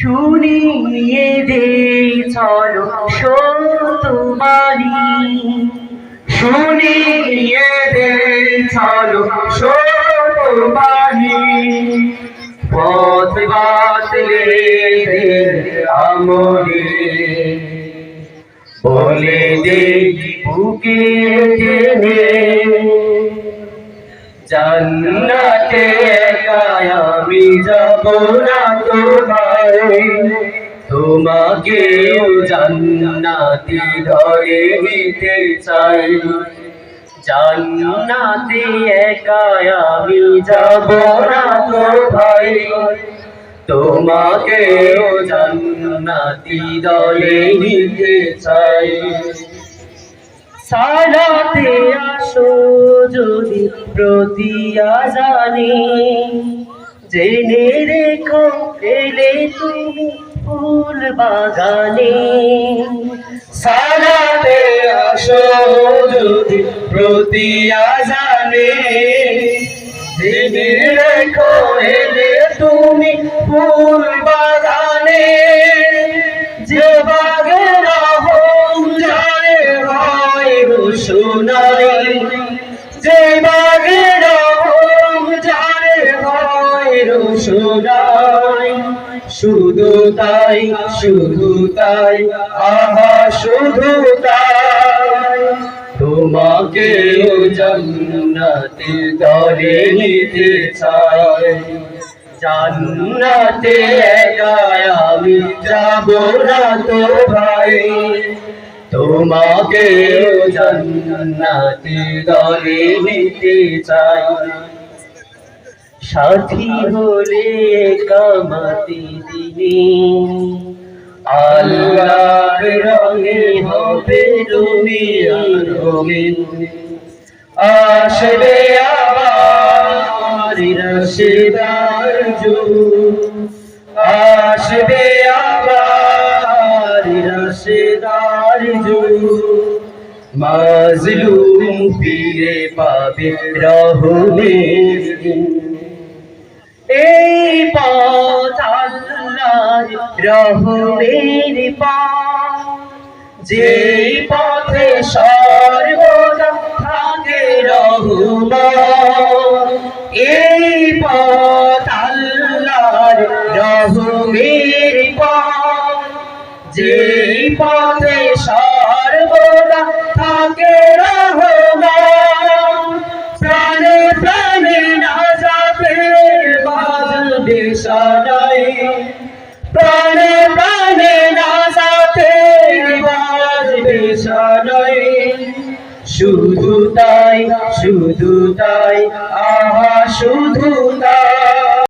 শুনিয়ে দে চলো সত্যবাণী শুনিয়ে দে চলো সত্যবাণী পথ বাতলে আমরে। বলে দে বুকে টেনে, জান্নাতে আমি যাব না তো ভাই তোমাকেও জান্নাতি ধরে নিতে চাই। জান্নাতে একাই আমি যাব না তো ভাই। তোমাকেও জান্নাতি দলে নিতে চাই। সালাতে আসো যদি প্রতিয়া জানি জেনে রেখো, এলে তুমি ফুল বাগানে। সালাতে আসো যদি প্রতি আজানে। জেনে রেখো, এলে তুমি ফুল শুধু তাই শুধু তাই, আহা, শুধু তাই। তোমাকেও জান্নাতে দলে নিতে চাই। জান্নাতে আমি যাব না তো ভাই। তোমাকেও জান্নাতে দলে নিতে চাই। সাথী হলে কামাতি দিনে। আল্লাহর রঙে হবে তুমি রঙিন আসবে আবার রসিদার আসবে আবার রসিদার মাজলুম ফিরে পাবে রহমের পথ যে পথে সর্বদা থাকে রহুম এই পথ আল্লাহর রহমের তাই শুধু তাই আহা শুধু তাই।